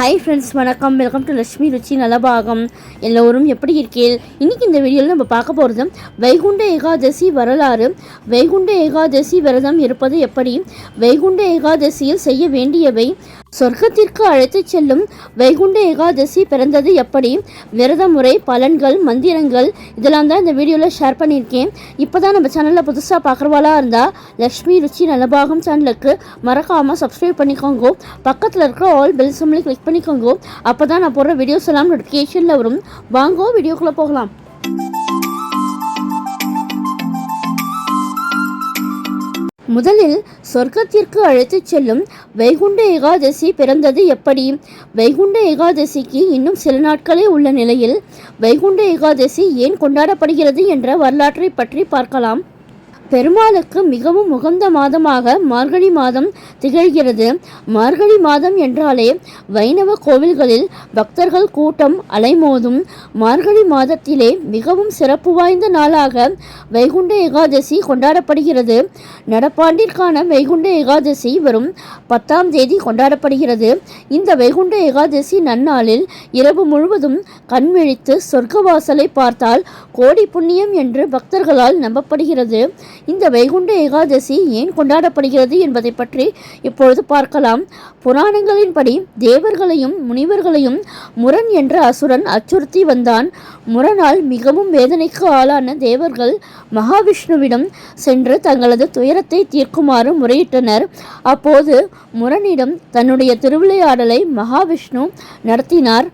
Hi friends வணக்கம். Welcome to Lakshmi Ruchi Nalabagam எல்லோரும் எப்படி இருக்கீள் இன்னைக்கு இந்த வீடியோவில் நம்ம பார்க்க போகிறது வைகுண்ட ஏகாதசி வரலாறு. வைகுண்ட ஏகாதசி விரதம் இருப்பது எப்படி? வைகுண்ட ஏகாதசியில் செய்ய வேண்டியவை. சொர்க்கத்திற்கு அழைத்துச் செல்லும் வைகுண்ட ஏகாதசி பிறந்தது எப்படி? விரத முறை பலன்கள் மந்திரங்கள் இதெல்லாம் தான் இந்த வீடியோவில் ஷேர் பண்ணியிருக்கேன். இப்போ தான் நம்ம சேனலில் புதுசாக பார்க்குறவாளாக இருந்தால் லக்ஷ்மி ருச்சி நலபாகம் சேனலுக்கு மறக்காமல் சப்ஸ்கிரைப் பண்ணிக்கோங்க. பக்கத்தில் இருக்கிற ஆல் பெல் சிம்லையும் கிளிக் பண்ணிக்கோங்க. அப்போ தான் நான் போடுற வீடியோஸ் எல்லாம் நோட்டிஃபிகேஷனில் வரும். வாங்கோ வீடியோக்குள்ளே போகலாம். முதலில் சொர்க்கத்திற்கு அழைத்துச் செல்லும் வைகுண்ட ஏகாதசி பிறந்தது எப்படி? வைகுண்ட ஏகாதசிக்கு இன்னும் சில நாட்களே உள்ள நிலையில் வைகுண்ட ஏகாதசி ஏன் கொண்டாடப்படுகிறது என்ற வரலாற்றை பற்றி பார்க்கலாம். பெருமாளுக்கு மிகவும் உகந்த மாதமாக மார்கழி மாதம் திகழ்கிறது. மார்கழி மாதம் என்றாலே வைணவ கோவில்களில் பக்தர்கள் கூட்டம் அலைமோதும். மார்கழி மாதத்திலே மிகவும் சிறப்பு வாய்ந்த நாளாக வைகுண்ட ஏகாதசி கொண்டாடப்படுகிறது. நடப்பாண்டிற்கான வைகுண்ட ஏகாதசி வரும் பத்தாம் தேதி கொண்டாடப்படுகிறது. இந்த வைகுண்ட ஏகாதசி நன்னாளில் இரவு முழுவதும் கண் விழித்து சொர்க்கவாசலை பார்த்தால் கோடி புண்ணியம் என்று பக்தர்களால் நம்பப்படுகிறது. இந்த வைகுண்ட ஏகாதசி ஏன் கொண்டாடப்படுகிறது என்பதை பற்றி இப்பொழுது பார்க்கலாம். புராணங்களின்படி தேவர்களையும் முனிவர்களையும் முரண் என்ற அசுரன் அச்சுறுத்தி வந்தான். முரனால் மிகவும் வேதனைக்கு ஆளான தேவர்கள் மகாவிஷ்ணுவிடம் சென்று தங்களது துயரத்தை தீர்க்குமாறு முறையிட்டனர். அப்போது முரனிடம் தன்னுடைய திருவிளையாடலை மகாவிஷ்ணு நடத்தினார்.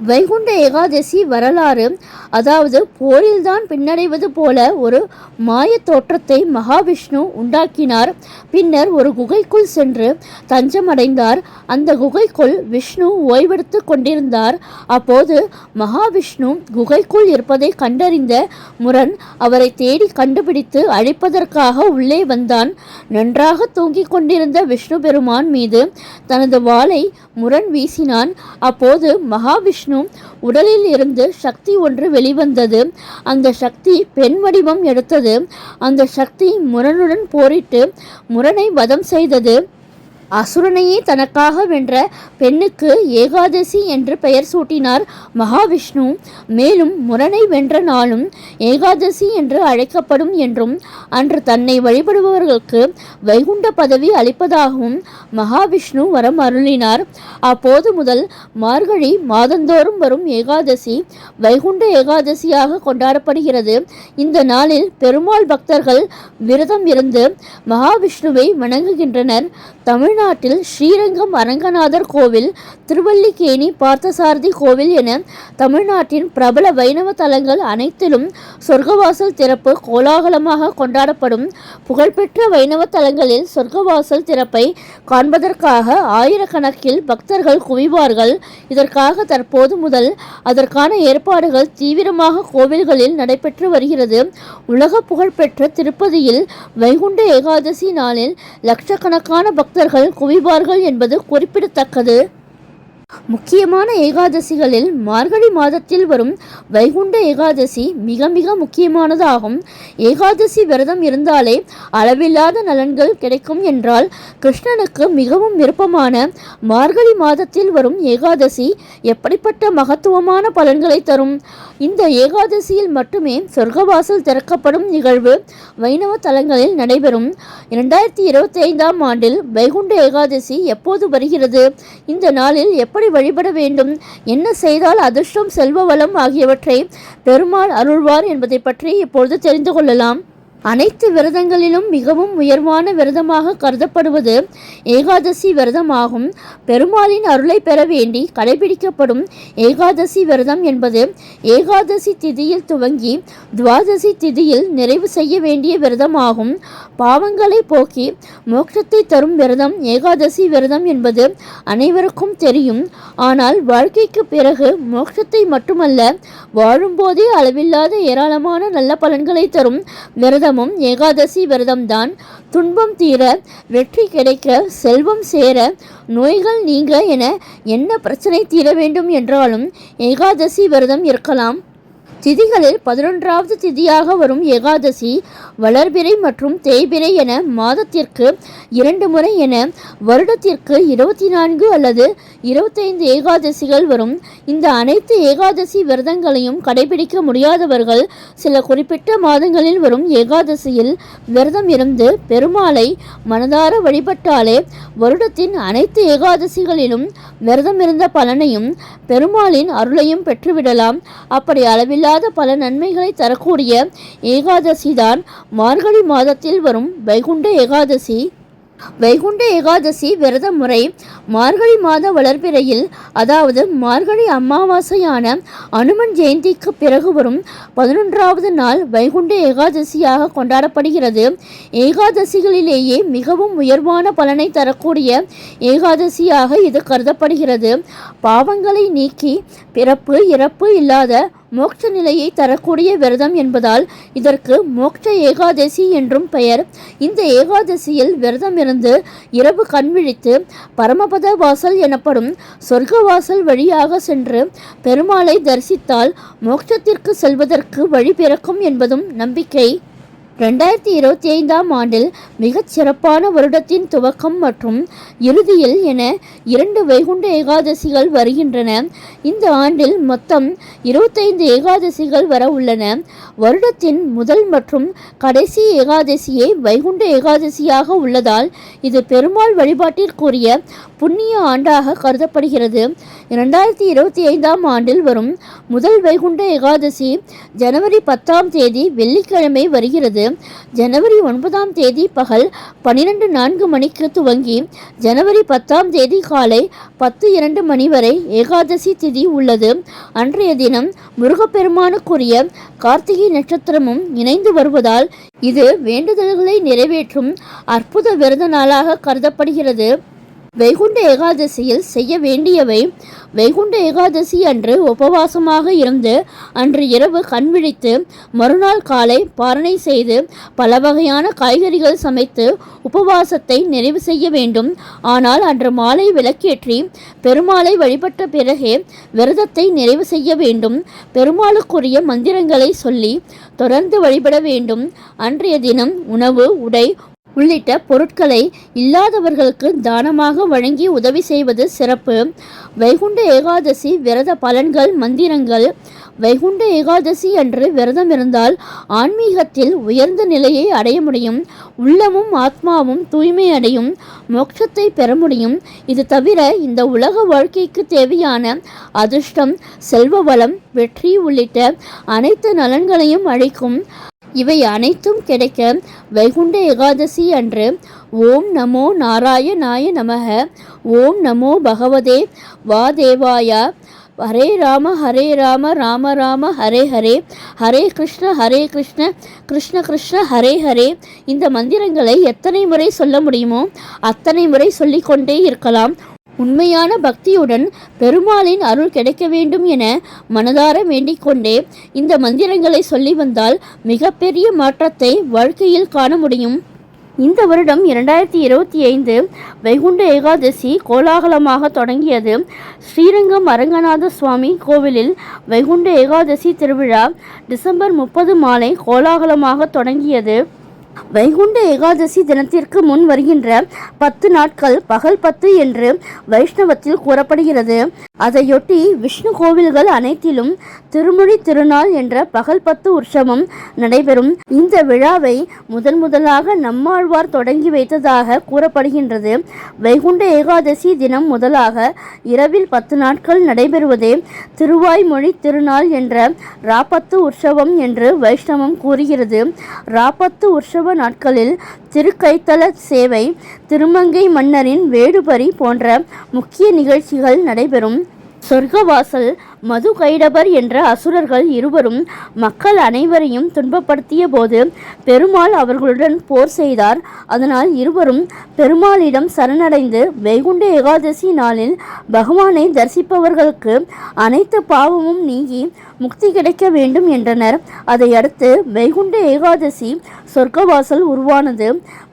வைகுண்ட ஏகாதசி வரலாறு அதாவது போரில்தான் பின்னடைவது போல ஒரு மாயத் தோற்றத்தை மகாவிஷ்ணு உண்டாக்கினார். பின்னர் ஒரு குகைக்குள் சென்று தஞ்சமடைந்தார். அந்த குகைக்குள் விஷ்ணு ஓய்வெடுத்து கொண்டிருந்தார். அப்போது மகாவிஷ்ணு குகைக்குள் இருப்பதை கண்டறிந்த முரண் அவரை தேடி கண்டுபிடித்து அழைப்பதற்காக உள்ளே வந்தான். நன்றாக தூங்கிக் கொண்டிருந்த விஷ்ணு பெருமான் மீது தனது வாளை முரண் வீசினான். அப்போது மகாவிஷ்ணு உடலில் இருந்து சக்தி ஒன்று வெளிவந்தது. அந்த சக்தி பெண் வடிவம் எடுத்தது. அந்த சக்தி முரணுடன் போரிட்டு முரனை வதம் செய்தது. அசுரனையே தனக்காக வென்ற பெண்ணுக்கு ஏகாதசி என்று பெயர் சூட்டினார் மகாவிஷ்ணு. மேலும் முரணை வென்ற நாளும் ஏகாதசி என்று அழைக்கப்படும் என்றும் அன்று தன்னை வழிபடுபவர்களுக்கு வைகுண்ட பதவி அளிப்பதாகவும் மகாவிஷ்ணு வரம் அருளினார். அப்போது முதல் மார்கழி மாதந்தோறும் வரும் ஏகாதசி வைகுண்ட ஏகாதசியாக கொண்டாடப்படுகிறது. இந்த நாளில் பெருமாள் பக்தர்கள் விரதம் இருந்து மகாவிஷ்ணுவை வணங்குகின்றனர். தமிழ் தமிழ்நாட்டில் ஸ்ரீரங்கம் அரங்கநாதர் கோவில் திருவல்லிக்கேணி பார்த்தசாரதி கோவில் என தமிழ்நாட்டின் பிரபல வைணவ தலங்கள் அனைத்திலும் சொர்க்கவாசல் திறப்பு கோலாகலமாக கொண்டாடப்படும் புகழ்பெற்ற வைணவ தலங்களில் சொர்க்கவாசல் திறப்பை காண்பதற்காக ஆயிரக்கணக்கில் பக்தர்கள் குவிவார்கள். இதற்காக தற்போது முதல் அதற்கான ஏற்பாடுகள் தீவிரமாக கோவில்களில் நடைபெற்று வருகிறது. உலக புகழ்பெற்ற திருப்பதியில் வைகுண்ட ஏகாதசி நாளில் லட்சக்கணக்கான பக்தர்கள் குவிவார்கள் என்பது குறிப்பிடத்தக்கது. முக்கியமான ஏகாதசிகளில் மார்கழி மாதத்தில் வரும் வைகுண்ட ஏகாதசி மிக மிக முக்கியமானதாகும். ஏகாதசி விரதம் இருந்தாலே அளவில்லாத நலன்கள் கிடைக்கும் என்றால் கிருஷ்ணனுக்கு மிகவும் விருப்பமான மார்கழி மாதத்தில் வரும் ஏகாதசி எப்படிப்பட்ட மகத்துவமான பலன்களை தரும்? இந்த ஏகாதசியில் மட்டுமே சொர்க்கவாசல் திறக்கப்படும் நிகழ்வு வைணவ தலங்களில் நடைபெறும். இரண்டாயிரத்தி இருபத்தி ஐந்தாம் ஆண்டில் வைகுண்ட ஏகாதசி எப்போது வருகிறது? இந்த நாளில் எப்படி வழிபட வேண்டும். என்ன செய்தால் அதிர்ஷ்டம் செல்வ வளம் ஆகியவற்றை பெருமாள் அருள்வார் என்பதை பற்றி இப்பொழுது தெரிந்து கொள்ளலாம். அனைத்து விரதங்களிலும் மிகவும் உயர்வான விரதமாக கருதப்படுவது ஏகாதசி விரதமாகும். பெருமாளின் அருளை பெற வேண்டி கடைபிடிக்கப்படும் ஏகாதசி விரதம் என்பது ஏகாதசி திதியில் துவங்கி துவாதசி திதியில் நிறைவு செய்ய வேண்டிய விரதமாகும். பாவங்களை போக்கி மோட்சத்தை தரும் விரதம் ஏகாதசி விரதம் என்பது அனைவருக்கும் தெரியும். ஆனால் வாழ்க்கைக்கு பிறகு மோட்சத்தை மட்டுமல்ல வாழும்போதே அளவில்லாத ஏராளமான நல்ல பலன்களை தரும் விரதம் விரதமும் ஏகாதசி விரதம்தான். துன்பம் தீர வெற்றி கிடைக்க செல்வம் சேர நோய்கள் நீங்க என என்ன பிரச்சனை தீர வேண்டும் என்றாலும் ஏகாதசி விரதம் இருக்கலாம். திதிகளில் பதினொன்றாவது திதியாக வரும் ஏகாதசி வளர்பிறை மற்றும் தேய்பிறை என மாதத்திற்கு இரண்டு முறை என வருடத்திற்கு இருபத்தி நான்கு அல்லது இருபத்தைந்து ஏகாதசிகள் வரும். இந்த அனைத்து ஏகாதசி விரதங்களையும் கடைபிடிக்க முடியாதவர்கள் சில குறிப்பிட்ட மாதங்களில் வரும் ஏகாதசியில் விரதம் இருந்து பெருமாளை மனதார வழிபட்டாலே வருடத்தின் அனைத்து ஏகாதசிகளிலும் விரதம் இருந்த பலனையும் பெருமாளின் அருளையும் பெற்றுவிடலாம். அப்படி அளவில்லாத பல நன்மைகளை தரக்கூடிய ஏகாதசி தான் மார்கழி மாதத்தில் வரும் வைகுண்ட ஏகாதசி. வைகுண்ட ஏகாதசி விரத முறை. மார்கழி மாத வளர்பிறையில் அதாவது மார்கழி அமாவாசையான அனுமன் ஜெயந்திக்கு பிறகு வரும் பதினொன்றாவது நாள் வைகுண்ட ஏகாதசியாக கொண்டாடப்படுகிறது. ஏகாதசிகளிலேயே மிகவும் உயர்வான பலனை தரக்கூடிய ஏகாதசியாக இது கருதப்படுகிறது. பாவங்களை நீக்கி பிறப்பு இறப்பு இல்லாத மோட்ச நிலையை தரக்கூடிய விரதம் என்பதால் இதற்கு மோட்ச ஏகாதசி என்றும் பெயர். இந்த ஏகாதசியில் விரதம் இருந்து இரவு கண்விழித்து பரமபத வாசல் எனப்படும் சொர்க்க வாசல் வழியாக சென்று பெருமாளை தரிசித்தால் மோட்சத்திற்கு செல்வதற்கு வழி பிறக்கும் என்பதும் நம்பிக்கை. ரெண்டாயிரத்தி இருபத்தி ஐந்தாம் ஆண்டில் மிகச் சிறப்பான வருடத்தின் துவக்கம் மற்றும் இறுதியில் என இரண்டு வைகுண்ட ஏகாதசிகள் வருகின்றன. இந்த ஆண்டில் மொத்தம் இருபத்தைந்து ஏகாதசிகள் வர உள்ளன. வருடத்தின் முதல் மற்றும் கடைசி ஏகாதசியே வைகுண்ட ஏகாதசியாக உள்ளதால் இது பெருமாள் வழிபாட்டிற்குரிய புண்ணிய ஆண்டாக கருதப்படுகிறது. இரண்டாயிரத்தி இருபத்தி ஐந்தாம் ஆண்டில் வரும் முதல் வைகுண்ட ஏகாதசி ஜனவரி பத்தாம் தேதி வெள்ளிக்கிழமை வருகிறது. ஜனவரி ஒன்பதாம் தேதி பகல் பனிரெண்டு நான்கு மணிக்கு துவங்கி ஜனவரி பத்தாம் தேதி காலை பத்து இரண்டு மணி வரை ஏகாதசி திதி உள்ளது. அன்றைய தினம் முருகப்பெருமானுக்குரிய கார்த்திகை நட்சத்திரமும் இணைந்து வருவதால் இது வேண்டுதல்களை நிறைவேற்றும் அற்புத விரத நாளாக கருதப்படுகிறது. வைகுண்ட ஏகாதசியில் செய்ய வேண்டியவை. வைகுண்ட ஏகாதசி அன்று உபவாசமாக இருந்து அன்று இரவு கண் விழித்து மறுநாள் காலை பாரணை செய்து பல வகையான காய்கறிகள் சமைத்து உபவாசத்தை நிறைவு செய்ய வேண்டும். ஆனால் அன்று மாலை விளக்கேற்றி பெருமாளை வழிபட்ட பிறகே விரதத்தை நிறைவு செய்ய வேண்டும். பெருமாளுக்குரிய மந்திரங்களை சொல்லி தொடர்ந்து வழிபட வேண்டும். அன்றைய தினம் உணவு உடை உள்ளிட்ட பொருட்களை இல்லாதவர்களுக்கு தானமாக வழங்கி உதவி செய்வது சிறப்பு. வைகுண்ட ஏகாதசி விரத பலன்கள் மந்திரங்கள். வைகுண்ட ஏகாதசி அன்று விரதம் இருந்தால் ஆன்மீகத்தில் உயர்ந்த நிலையை அடைய முடியும். உள்ளமும் ஆத்மாவும் தூய்மை அடையும். மோட்சத்தை பெற முடியும். இது தவிர இந்த உலக வாழ்க்கைக்கு தேவையான அதிர்ஷ்டம் செல்வ வளம் வெற்றி உள்ளிட்ட அனைத்து நலன்களையும் அழிக்கும் இவை அனைத்தும் கிடைக்க வைகுண்ட ஏகாதசி அன்று ஓம் நமோ நாராயணாய நமக. ஓம் நமோ பகவதே வாதேவாயா. ஹரே ராம ஹரே ராம ராம ராம ஹரே ஹரே. ஹரே கிருஷ்ண ஹரே கிருஷ்ண கிருஷ்ண கிருஷ்ண ஹரே ஹரே. இந்த மந்திரங்களை எத்தனை முறை சொல்ல முடியுமோ அத்தனை முறை சொல்லிக்கொண்டே இருக்கலாம். உண்மையான பக்தியுடன் பெருமாளின் அருள் கிடைக்க வேண்டும் என மனதார வேண்டிக் கொண்டே இந்த மந்திரங்களை சொல்லி வந்தால் மிகப்பெரிய மாற்றத்தை வாழ்க்கையில் காண முடியும். இந்த வருடம் இரண்டாயிரத்தி இருபத்தி ஐந்து வைகுண்ட ஏகாதசி கோலாகலமாக தொடங்கியது. ஸ்ரீரங்கம் அரங்கநாத சுவாமி கோவிலில் வைகுண்ட ஏகாதசி திருவிழா டிசம்பர் முப்பது மாலை கோலாகலமாக தொடங்கியது. வைகுண்ட ஏகாதசி தினத்திற்கு முன் வருகின்ற பத்து நாட்கள் பகல் பத்து என்று வைஷ்ணவத்தில் கூறப்படுகிறது. அதையொட்டி விஷ்ணு கோவில்கள் அனைத்திலும் திருமொழி திருநாள் என்ற பகல் பத்து உற்சவம் நடைபெறும். இந்த விழாவை முதன் முதலாக நம்மாழ்வார் தொடங்கி வைத்ததாக கூறப்படுகின்றது. வைகுண்ட ஏகாதசி தினம் முதலாக இரவில் பத்து நாட்கள் நடைபெறுவதே திருவாய்மொழி திருநாள் என்ற ராப்பத்து உற்சவம் என்று வைஷ்ணவம் கூறுகிறது. ராப்பத்து உற்சவ நாட்களில் திருக்கைத்தல சேவை திருமங்கை மன்னரின் வேடுபரி போன்ற முக்கிய நிகழ்ச்சிகள் நடைபெறும். சொர்க்கவாசல் மது கைடபர் என்ற அசுரர்கள் இருவரும் மக்கள் அனைவரையும் துன்பப்படுத்திய போது பெருமாள் அவர்களுடன் போர் செய்தார். அதனால் இருவரும் பெருமாளிடம் சரணடைந்து வைகுண்ட ஏகாதசி நாளில் பகவானை தரிசிப்பவர்களுக்கு அனைத்து பாவமும் நீங்கி முக்தி கிடைக்க வேண்டும் என்றனர். அதையடுத்து வைகுண்ட ஏகாதசி சொர்க்கவாசல் உருவானது.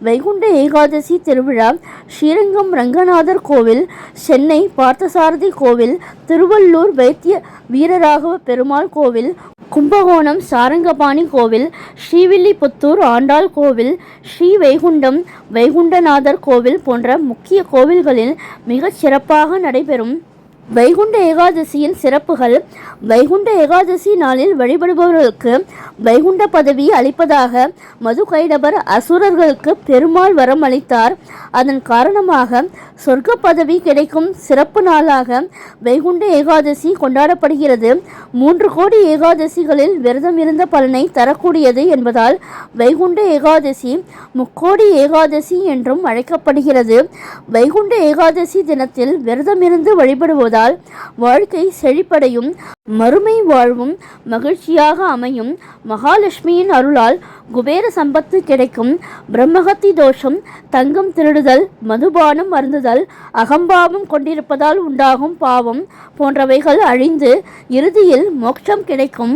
வைகுண்ட ஏகாதசி திருவிழா ஸ்ரீரங்கம் ரங்கநாதர் கோவில் சென்னை பார்த்தசாரதி கோவில் திருவள்ளூர் வைத்திய வீரராகவ பெருமாள் கோவில் கும்பகோணம் சாரங்கபாணி கோவில் ஸ்ரீவில்லிபுத்தூர் ஆண்டாள் கோவில் ஸ்ரீ வைகுண்டம் வைகுண்டநாதர் கோவில் போன்ற முக்கிய கோவில்களில் மிகச் சிறப்பாக நடைபெறும். வைகுண்ட ஏகாதசியின் சிறப்புகள் வைகுண்ட ஏகாதசி நாளில் வழிபடுபவர்களுக்கு வைகுண்ட பதவி அளிப்பதாக மது கைடபர் அசுரர்களுக்கு பெருமாள் வரம் அளித்தார். அதன் காரணமாக சொர்க்க பதவி கிடைக்கும் சிறப்பு நாளாக வைகுண்ட ஏகாதசி கொண்டாடப்படுகிறது. மூன்று கோடி ஏகாதசிகளில் விரதம் இருந்த பலனை தரக்கூடியது என்பதால் வைகுண்ட ஏகாதசி முக்கோடி ஏகாதசி என்றும் அழைக்கப்படுகிறது. வைகுண்ட ஏகாதசி தினத்தில் விரதமிருந்து வழிபடுவது வழிபடுவதால் வாழ்க்கை செழிப்படையும் மறுமை வாழ்வும் மகிழ்ச்சியாக அமையும். மகாலட்சுமியின் அருளால் குபேர சம்பத்து கிடைக்கும். பிரம்மகத்தி தோஷம் தங்கம் திருடுதல் மதுபானம் அருந்துதல் அகம்பாவம் கொண்டிருப்பதால் உண்டாகும் பாவம் போன்றவைகள் அழிந்து இறுதியில் மோட்சம் கிடைக்கும்.